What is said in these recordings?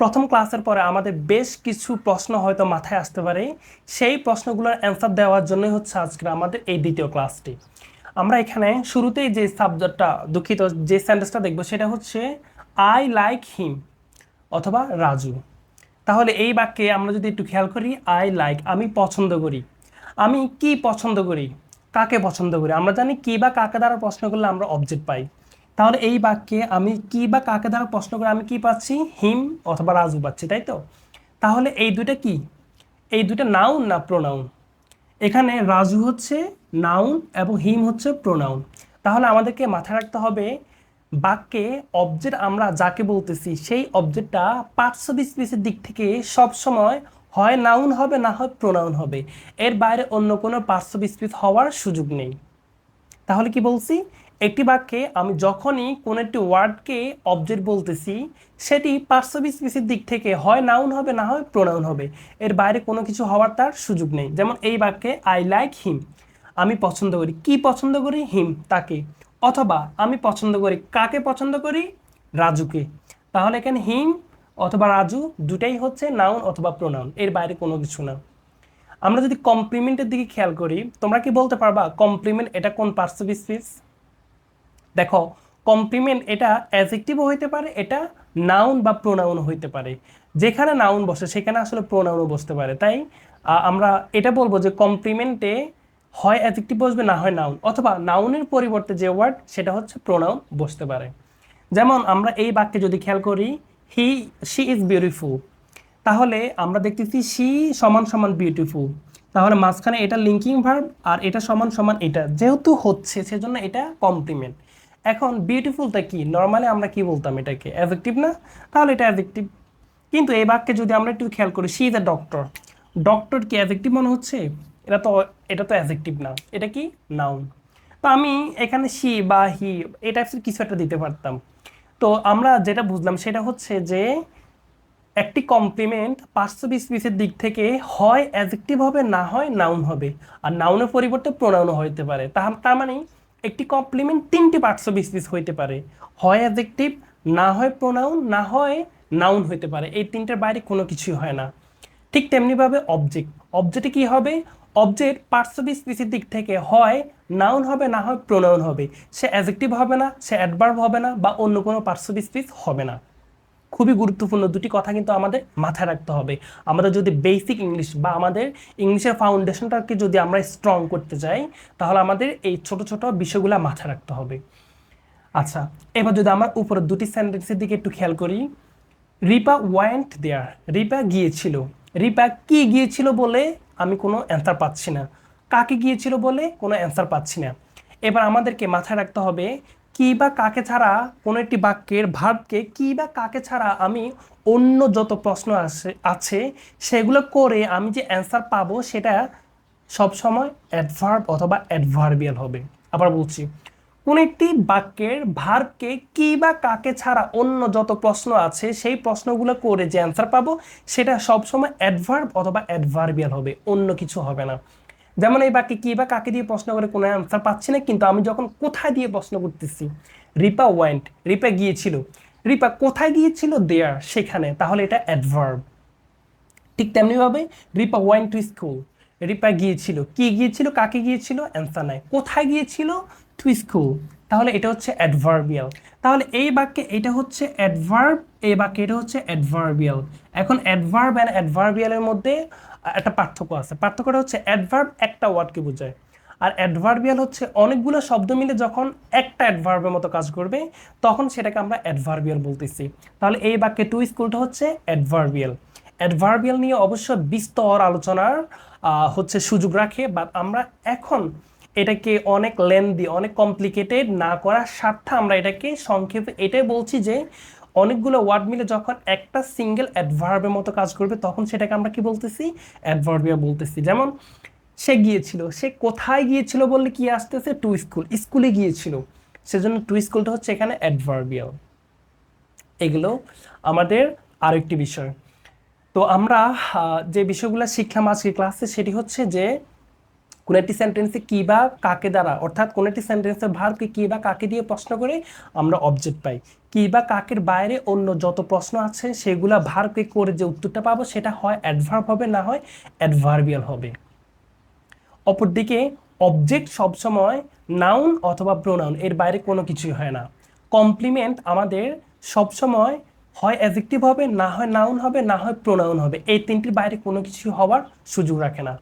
প্রথম ক্লাসের পরে আমাদের বেশ কিছু প্রশ্ন হয়তো মাথায় আসতে পারে। সেই প্রশ্নগুলোর অ্যান্সার দেওয়ার জন্যই হচ্ছে আজকে আমাদের এই দ্বিতীয় ক্লাসটি। আমরা এখানে শুরুতেই যে সাবজেক্টটা দুঃখিত যে সেন্টেন্সটা দেখব সেটা হচ্ছে আই লাইক হিম অথবা রাজু তাহলে এই বাক্যে আমরা যদি একটু খেয়াল করি আই লাইক আমি পছন্দ করি। আমি কি পছন্দ করি? কাকে পছন্দ করি? আমরা জানি কি বা কাকে দ্বারা প্রশ্ন করলে আমরা অবজেক্ট পাই। তাহলে এই বাক্যে আমি কি বা কাকে দ্বারা প্রশ্ন করে? আমি কি পাচ্ছি? হিম অথবা রাজু পাচ্ছি, তাই তো? তাহলে এই দুইটা কি? এই দুইটা নাউন না প্রোনাউন এখানে রাজু হচ্ছে নাউন এবং হিম হচ্ছে প্রোনাউন তাহলে আমাদেরকে মাথায় রাখতে হবে, বাক্যে অবজেক্ট আমরা যাকে বলতেছি, সেই অবজেক্টটা পার্টস অফ দিক থেকে সব সময় হয় নাউন হবে, না হয় প্রোনাউন হবে। এর বাইরে অন্য কোনো পার্টস অফ স্পিচ হওয়ার সুযোগ নেই। তাহলে কি বলছি? একটি বাক্যে আমি যখনই কোনো একটি ওয়ার্ডকে অবজেক্ট বলতেছি, সেটি অফ দিক থেকে হয় নাউন হবে, না হয় প্রোনাউন হবে। এর বাইরে কোনো কিছু হওয়ার তার সুযোগ নেই। যেমন এই বাক্যে আই লাইক হিম আমি পছন্দ করি। কি পছন্দ করি? হিম তাকে। অথবা, আমি পছন্দ করি কাকে পছন্দ করি? রাজুকে। তাহলে এখানে হিম অথবা রাজু দুটাই হচ্ছে নাউন অথবা প্রোনাউন এর বাইরে কোনো কিছু না। আমরা যদি কমপ্লিমেন্টের দিকে খেয়াল করি, তোমরা কি বলতে পারবা কমপ্লিমেন্ট এটা কোন স্পিচ দেখো কমপ্লিমেন্ট এটা অ্যাজেক্টিভও হইতে পারে, এটা নাউন বা প্রোনাউনও হইতে পারে। যেখানে নাউন বসে, সেখানে আসলে প্রোনাউনও বসতে পারে। তাই আমরা এটা বলব যে কমপ্লিমেন্টে হয় অ্যাজেক্টিভ বসবে, না হয় নাউন অথবা নাউনের পরিবর্তে যে ওয়ার্ড সেটা হচ্ছে প্রোনাউন বসতে পারে। যেমন আমরা এই বাক্যে যদি খেয়াল করি হি শি ইজ বিউটিফুল তাহলে আমরা দেখতেছি শি সমান সমান বিউটিফুল তাহলে মাঝখানে এটা লিঙ্কিং ভার্ব আর এটা সমান সমান এটা। যেহেতু হচ্ছে, সেজন্য এটা কমপ্লিমেন্ট এখন বিউটিফুলটা কি? নর্মালি আমরা কি বলতাম এটাকে? অ্যাজেক্টিভ না? তাহলে এটা অ্যাজেক্টিভ কিন্তু এই বাক্যে যদি আমরা একটু খেয়াল করি she is a doctor doctor কি অ্যাজেক্টিভ মনে হচ্ছে? এটা তো এটা তো অ্যাজেক্টিভ না। এটা কি? নাউন তো আমি এখানে শি বা হি এই টাইপসের কিছু একটা দিতে পারতাম। তো আমরা যেটা বুঝলাম সেটা হচ্ছে যে, একটি কমপ্লিমেন্ট পার্শ্ব স্পিচের দিক থেকে হয় অ্যাজেক্টিভ হবে, না হয় নাউন হবে। আর নাউনের পরিবর্তে প্রোনাউনও হইতে পারে। তার মানে একটি কমপ্লিমেন্ট তিনটি পার্টস অফ স্পিচ হইতে পারে। হয় অ্যাজেক্টিভ না হয় প্রোনাউন না হয় নাউন হইতে পারে। এই তিনটার বাইরে কোনো কিছুই হয় না। ঠিক তেমনিভাবে অবজেক্ট অবজেক্টে কি হবে? অবজেক্ট পার্টস অফ স্পিচের দিক থেকে হয় নাউন হবে, না হয় প্রোনাউন হবে। সে অ্যাজেক্টিভ হবে না, সে অ্যাডভার্ব হবে না, বা অন্য কোনো পার্টস অফ স্পিচ হবে না। খুবই গুরুত্বপূর্ণ দুটি কথা কিন্তু আমাদের মাথায় রাখতে হবে। আমাদের যদি বেসিক ইংলিশ বা আমাদের ইংলিশের ফাউন্ডেশনটাকে যদি আমরা স্ট্রং করতে চাই, তাহলে আমাদের এই ছোট ছোট বিষয়গুলো মাথায় রাখতে হবে। আচ্ছা এবার যদি আমার উপরের দুটি সেন্টেন্সের দিকে একটু খেয়াল করি। রিপা ওয়ান্ট দেয়ার রিপা গিয়েছিল। রিপা কি গিয়েছিল বলে আমি কোনো অ্যান্সার পাচ্ছি না। কাকে গিয়েছিল বলে কোনো অ্যান্সার পাচ্ছি না। এবার আমাদেরকে মাথায় রাখতে হবে কি বা কাকে ছাড়া কোনো একটি বাক্যের ভার্বকে কি বা কাকে ছাড়া আমি অন্য যত প্রশ্ন আছে আছে, সেগুলো করে আমি যে অ্যান্সার পাবো সেটা সবসময় অ্যাডভার্ব অথবা অ্যাডভার্বিয়াল হবে। আবার বলছি, কোন একটি বাক্যের ভার্বকে কি বা কাকে ছাড়া অন্য যত প্রশ্ন আছে সেই প্রশ্নগুলো করে যে অ্যান্সার পাবো সেটা সবসময় অ্যাডভার্ব অথবা অ্যাডভার্বিয়াল হবে, অন্য কিছু হবে না। যেমন এই বাক্যে কি বা কাকে দিয়ে প্রশ্ন করে, কোনো অ্যান্সার পাচ্ছি না, কিন্তু আমি যখন কোথায় দিয়ে প্রশ্ন করতেছি, রিপা ওয়েন্ট রিপা গিয়েছিল। রিপা কোথায় গিয়েছিল? দেয়ার সেখানে। তাহলে এটা অ্যাডভার্ব ঠিক তেমনিভাবে Ripa went to school Ripa গিয়েছিল। কি গিয়েছিল? কাকে গিয়েছিল? অ্যান্সার নাই। কোথায় গিয়েছিল? টু স্কুল তাহলে এটা হচ্ছে অ্যাডভার্বিয়াল তাহলে এই বাক্যে এটা হচ্ছে অ্যাডভার্ব এই বাক্যে এটা হচ্ছে অ্যাডভার্বিয়াল এখন অ্যাডভার্ব অ্যান্ড অ্যাডভার্বিয়ালের মধ্যে একটা পার্থক্য আছে। পার্থক্যটা হচ্ছে অ্যাডভার্ব একটা ওয়ার্ডকে বোঝায়। আর অ্যাডভার্বিয়াল হচ্ছে অনেকগুলো শব্দ মিলে যখন একটা অ্যাডভার্বের মতো কাজ করবে, তখন সেটাকে আমরা অ্যাডভার্বিয়াল বলতেছি। তাহলে এই বাক্যে টু স্কুলটা হচ্ছে অ্যাডভার্বিয়াল অ্যাডভার্বিয়াল নিয়ে অবশ্য বিস্তর আলোচনার হচ্ছে সুযোগ রাখে বাট আমরা এখন এটাকে অনেক লেন্দি অনেক কমপ্লিকেটেড না করার স্বার্থে আমরা এটাকে সংক্ষেপে এটাই বলছি যে অনেকগুলো ওয়ার্ড মিলে যখন একটা সিঙ্গেল অ্যাডভার্বের মতো কাজ করবে, তখন সেটাকে আমরা কি বলতেছি? অ্যাডভার্বিয়া বলতেছি। যেমন, সে গিয়েছিল, সে কোথায় গিয়েছিল বললে কি আসতেছে? টু স্কুল স্কুলে গিয়েছিল। সেজন্য টু স্কুলটা হচ্ছে এখানে অ্যাডভার্বিয়াল এগুলো আমাদের আরেকটি বিষয়। তো আমরা যে বিষয়গুলো শিখলাম আজকে ক্লাসে সেটি হচ্ছে যে কোন একটি সেন্টেন্সে কি বা কাকে দ্বারা, অর্থাৎ কোন একটি সেন্টেন্সের ভার্বকে কি বা কাকে দিয়ে প্রশ্ন করে আমরা অবজেক্ট পাই। কি বা কাকের বাইরে অন্য যত প্রশ্ন আছে সেগুলা ভার্বকে করে যে উত্তরটা পাবো সেটা হয় অ্যাডভার্ব হবে, না হয় অ্যাডভার্বিয়াল হবে। অপরদিকে অবজেক্ট সবসময় নাউন অথবা প্রোনাউন এর বাইরে কোনো কিছুই হয় না। কমপ্লিমেন্ট আমাদের সবসময় হয় অ্যাজেক্টিভ হবে, না হয় নাউন হবে, না হয় প্রোনাউন হবে, এই তিনটির বাইরে কোনো কিছু হওয়ার সুযোগ রাখে না।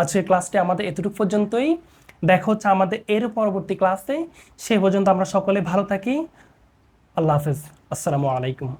আজকের ক্লাসটি আমাদের এতটুকু পর্যন্তই। দেখা হচ্ছে আমাদের এর পরবর্তী ক্লাসে। সে পর্যন্ত আমরা সকলে ভালো থাকি। আল্লাহ হাফেজ। আসসালামু আলাইকুম।